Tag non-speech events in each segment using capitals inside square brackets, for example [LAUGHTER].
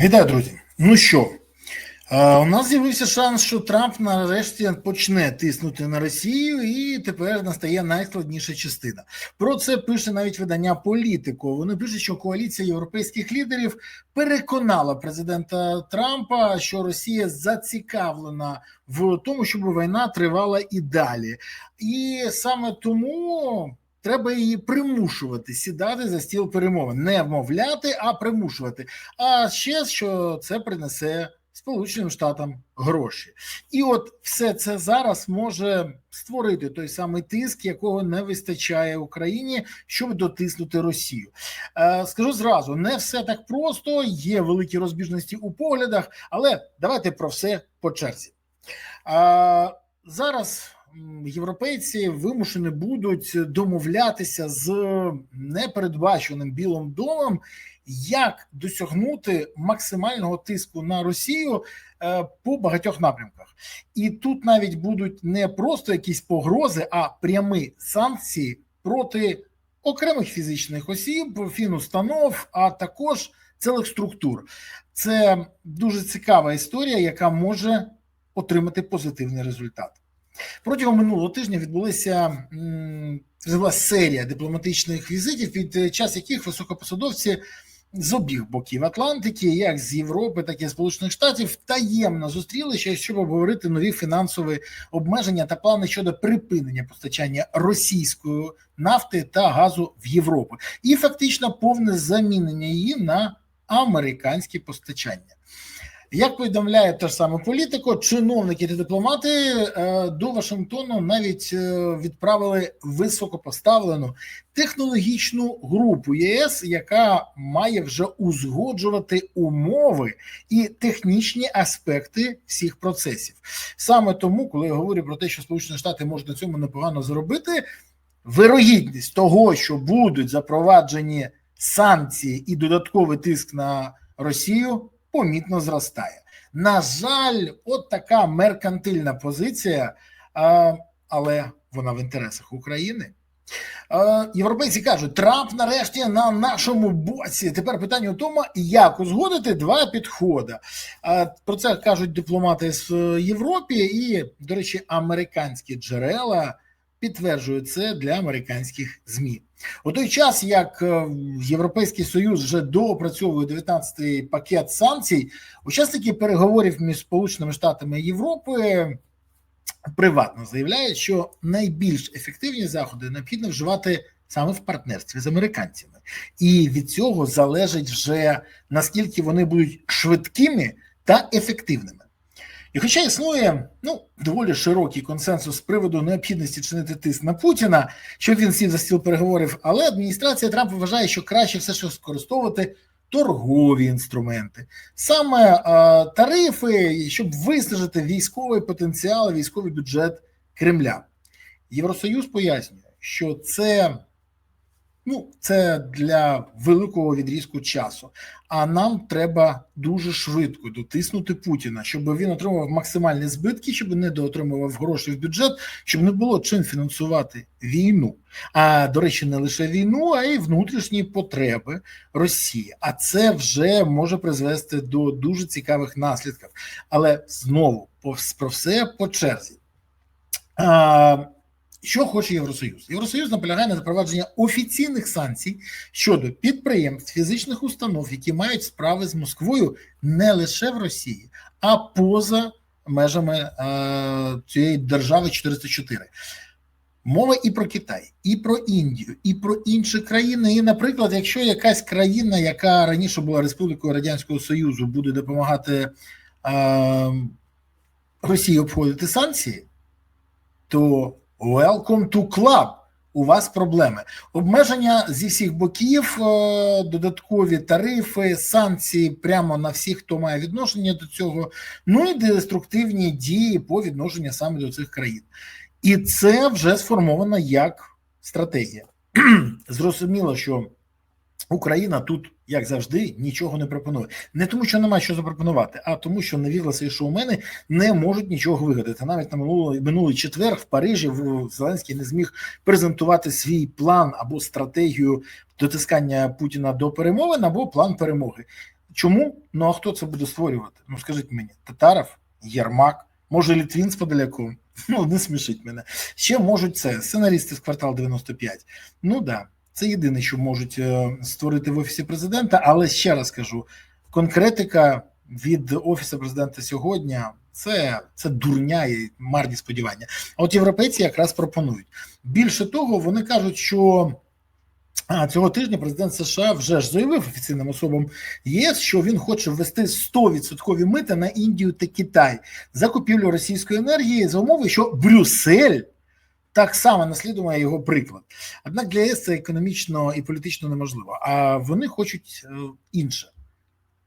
Вітаю, друзі. Ну що, у нас з'явився шанс, що Трамп нарешті почне тиснути на Росію, і тепер настає найскладніша частина. Про це пише навіть видання Політико. Вони пишуть, що коаліція європейських лідерів переконала президента Трампа, що Росія зацікавлена в тому, щоб війна тривала і далі. І саме тому. Треба її примушувати сідати за стіл перемовин, не вмовляти, а примушувати. А ще що це принесе Сполученим Штатам гроші, і от все це зараз може створити той самий тиск, якого не вистачає Україні, щоб дотиснути Росію. Е, скажу зразу, не все так просто. Є великі розбіжності у поглядах, але давайте про все по черзі. Е, зараз європейці вимушені будуть домовлятися з непередбаченим Білим домом, як досягнути максимального тиску на Росію е, по багатьох напрямках, і тут навіть будуть не просто якісь погрози, а прямі санкції проти окремих фізичних осіб, фінустанов, а також цілих структур. Це дуже цікава історія, яка може отримати позитивний результат. Протягом минулого тижня відбулися серія дипломатичних візитів, під час яких високопосадовці з обох боків Атлантики, як з Європи, так і Сполучених Штатів, таємно зустрілися, щоб обговорити нові фінансові обмеження та плани щодо припинення постачання російської нафти та газу в Європу, і фактично повне замінення її на американське постачання. Як повідомляє те ж саме політико, чиновники та дипломати е, до Вашингтону навіть е, відправили високопоставлену технологічну групу ЄС, яка має вже узгоджувати умови і технічні аспекти всіх процесів. Саме тому, коли я говорю про те, що Сполучені Штати можуть на цьому непогано зробити, вирогідність того, що будуть запроваджені санкції і додатковий тиск на Росію помітно зростає. На жаль, от така меркантильна позиція, але вона в інтересах України. Європейці кажуть, Трамп нарешті на нашому боці. Тепер питання в тому, як узгодити два підходи. Про це кажуть дипломати з Європи, і, до речі, американські джерела підтверджують це для американських змі. У той час, як е, Європейський Союз вже доопрацьовує 19-й пакет санкцій, учасники переговорів між Сполученими Штатами Європи приватно заявляють, що найбільш ефективні заходи необхідно вживати саме в партнерстві з американцями, і від цього залежить вже наскільки вони будуть швидкими та ефективними. І, хоча існує ну доволі широкий консенсус з приводу необхідності чинити тиск на Путіна, щоб він сів за стіл переговорів, але адміністрація Трампа вважає, що краще все ж використовувати торгові інструменти, саме е, тарифи, щоб виснажити військовий потенціал, військовий бюджет Кремля. Євросоюз пояснює, що це Ну, це для великого відрізку часу. А нам треба дуже швидко дотиснути Путіна, щоб він отримав максимальні збитки, щоб не доотримував гроші в бюджет, щоб не було чим фінансувати війну. А до речі, не лише війну, а й внутрішні потреби Росії. А це вже може призвести до дуже цікавих наслідків. Але знову про все по черзі. Що хоче Євросоюз? Євросоюз наполягає на запровадження офіційних санкцій щодо підприємств, фізичних установ, які мають справи з Москвою не лише в Росії, а поза межами е, цієї держави 404. Мова і про Китай, і про Індію, і про інші країни. І, наприклад, якщо якась країна, яка раніше була Республікою Радянського Союзу, буде допомагати е, Росії обходити санкції, то Welcome to club. У вас проблеми. Обмеження зі всіх боків, е, додаткові тарифи, санкції прямо на всіх, хто має відношення до цього, ну і деструктивні дії по відношенню саме до цих країн. І це вже сформовано як стратегія. [CLEARS THROAT] Зрозуміло, що Україна тут, як завжди, нічого не пропонує. Не тому, що немає що запропонувати, а тому, що невігласи і шоумени не можуть нічого вигадати. Навіть на минулий, минулий четвер в Парижі Зеленський не зміг презентувати свій план або стратегію дотискання Путіна до перемовин, або план перемоги. Чому? Ну а хто це буде створювати? Ну скажіть мені, Татаров, Єрмак, може Літвін з Подоляком? [LAUGHS] Ну не смішить мене. Ще можуть це сценаристи з квартал 95. Ну да, це єдине, що можуть е, створити в офісі президента. Але ще раз кажу: конкретика від офісу президента сьогодні це, це дурня і марні сподівання. А от європейці якраз пропонують. Більше того, вони кажуть, що. Цього тижня президент США вже ж заявив офіційним особам ЄС, що він хоче ввести 100% мита на Індію та Китай за купівлю російської енергії за умови, що Брюссель так само наслідує його приклад. Однак для ЄС це економічно і політично неможливо. А вони хочуть е, інше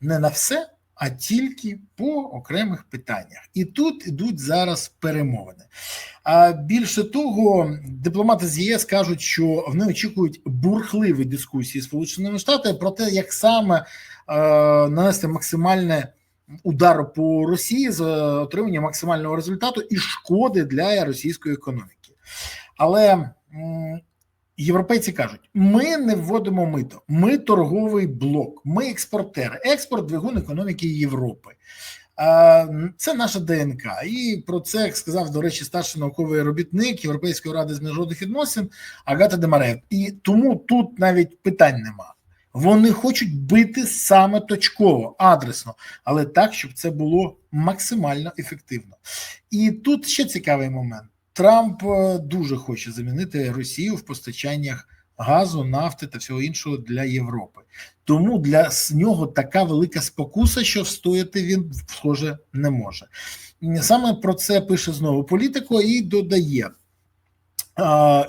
не на все, а тільки по окремих питаннях. І тут ідуть зараз перемовини. А більше того, дипломати з ЄС кажуть, що вони очікують бурхливі дискусії з Сполученими Штатами про те, як саме е, нанести максимальне удар по Росії з отримання максимального результату і шкоди для російської економіки. Але європейці кажуть: ми не вводимо мито, ми торговий блок, ми експортери, експорт двигун економіки Європи. Це наша ДНК, і про це сказав до речі, старший науковий робітник Європейської ради з міжнародних відносин Агата Демарев. І тому тут навіть питань нема. Вони хочуть бити саме точково, адресно, але так, щоб це було максимально ефективно. І тут ще цікавий момент: Трамп е, дуже хоче замінити Росію в постачаннях газу, нафти та всього іншого для Європи. Тому для нього така велика спокуса, що встояти він схоже не може. Саме про це пише знову політико і додає.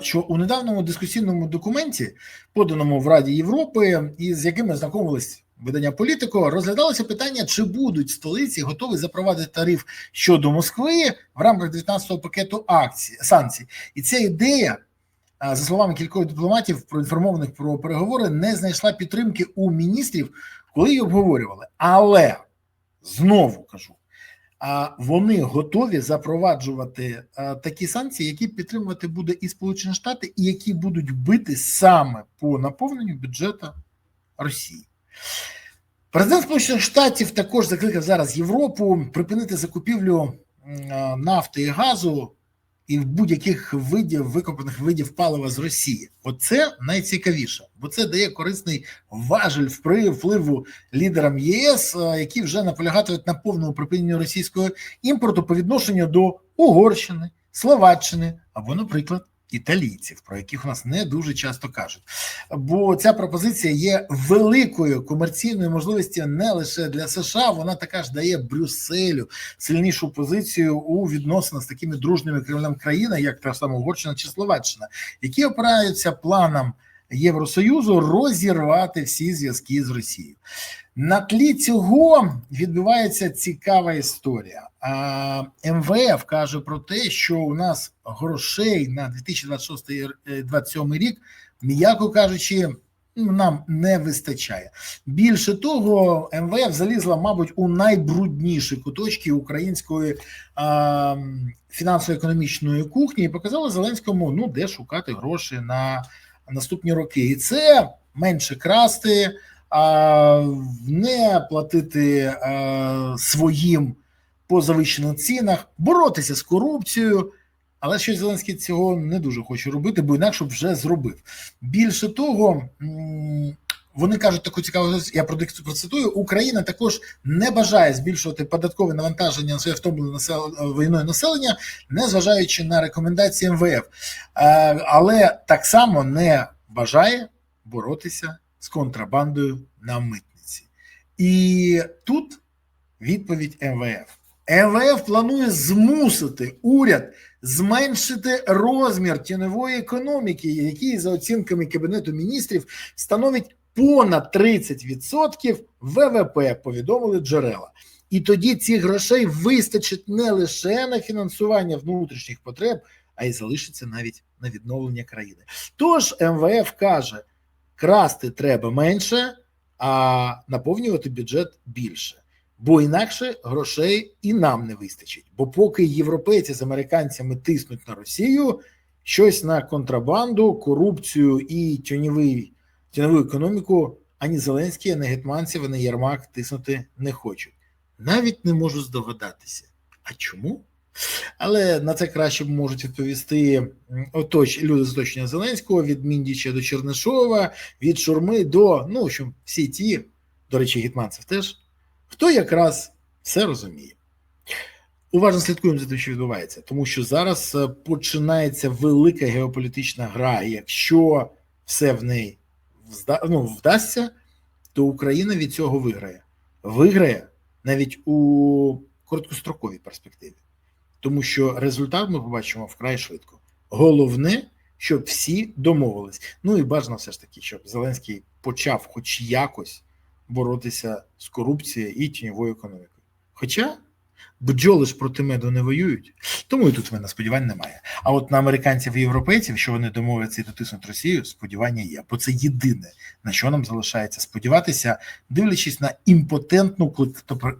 Що у недавньому дискусійному документі, поданому в Раді Європи, і з якими знайомились видання політико, розглядалося питання, чи будуть столиці готові запровадити тариф щодо Москви в рамках 19-го пакету акцій санкцій, і ця ідея за словами кількох дипломатів, проінформованих про переговори, не знайшла підтримки у міністрів, коли її обговорювали. Але знову кажу, вони готові запроваджувати такі санкції, які підтримувати буде і Сполучені Штати, і які будуть бити саме по наповненню бюджету Росії. Президент Сполучених Штатів також закликав зараз Європу припинити закупівлю нафти і газу і будь-яких видів викопаних видів палива з Росії. Оце найцікавіше, бо це дає корисний важель впливу лідерам ЄС, е, які вже наполягатимуть на повному припиненні російського імпорту по відношенню до Угорщини, Словаччини або, наприклад, італійців, про яких у нас не дуже часто кажуть. Бо ця пропозиція є великою комерційною можливістю не лише для США, вона така ж дає Брюсселю сильнішу позицію у відносинах з такими дружніми Кремлем країнами, як та сама Угорщина чи Словаччина, які опираються планам. Євросоюзу розірвати всі зв'язки з Росією на тлі цього відбувається цікава історія. А МВФ каже про те, що у нас грошей на 2026-2027 рік, м'яко кажучи, ну, нам не вистачає. Більше того, МВФ залізла, мабуть, у найбрудніші куточки української а, фінансово-економічної кухні і показала Зеленському, ну де шукати гроші на наступні роки, і це менше красти не платити своїм по завищених цінах, боротися з корупцією. Але щось Зеленський цього не дуже хоче робити, бо інакше б вже зробив. Більше того, вони кажуть таку цікаву, я процитую, Україна також не бажає збільшувати податкове навантаження на своє втомлене насел... війною населення, не зважаючи на рекомендації МВФ, але так само не бажає боротися з контрабандою на митниці. І тут відповідь МВФ. МВФ планує змусити уряд зменшити розмір тіньової економіки, який, за оцінками Кабінету міністрів, становить понад 30% ВВП, повідомили джерела. І тоді цих грошей вистачить не лише на фінансування внутрішніх потреб, а й залишиться навіть на відновлення країни. Тож МВФ каже, красти треба менше, а наповнювати бюджет більше. Бо інакше грошей і нам не вистачить. Бо поки європейці з американцями тиснуть на Росію, щось на контрабанду, корупцію і тіньовий, тіньову економіку ані Зеленський, ані Гетманцев, ані Єрмак тиснути не хочуть. Навіть не можу здогадатися. А чому? Але на це краще можуть відповісти оточ, люди з оточення Зеленського від Міндіча до Чернишова, від Шурми до ну, общем, всі ті, до речі, Гетманцев теж, хто якраз все розуміє. Уважно слідкуємо за тим, що відбувається, тому що зараз е, починається велика геополітична гра. Якщо все в неї взда, ну, вдасться, то Україна від цього виграє. Виграє навіть у короткостроковій перспективі, тому що результат ми побачимо вкрай швидко. Головне, щоб всі домовились. Ну і бажано все ж таки, щоб Зеленський почав, хоч якось, боротися з корупцією і тіньовою економікою. Хоча бджоли ж проти меду не воюють, тому і тут в мене сподівань немає. А от на американців і європейців, що вони домовляться і дотиснуть Росію, сподівання є. Бо це єдине, на що нам залишається сподіватися, дивлячись на імпотентну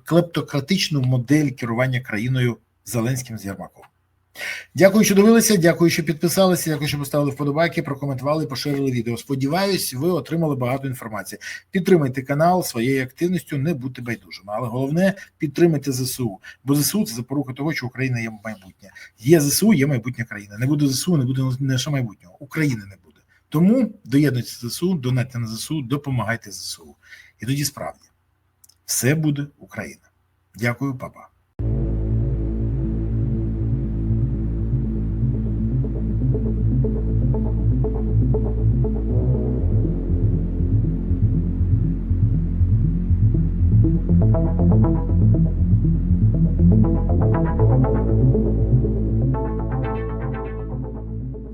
клептократичну модель керування країною Зеленським з Єрмаком. Дякую, що дивилися. Дякую, що підписалися. Дякую, що поставили вподобайки, прокоментували, поширили відео. Сподіваюсь, ви отримали багато інформації. Підтримайте канал своєю активністю, не будьте байдужими. Але головне підтримайте ЗСУ. Бо ЗСУ це запорука того, що Україна є майбутнє. Є ЗСУ, є майбутнє країни. Не буде ЗСУ, не буде наше майбутнього. України не буде. Тому доєднуйтесь ЗСУ, донайте на ЗСУ, допомагайте ЗСУ. І тоді справді все буде Україна. Дякую, папа.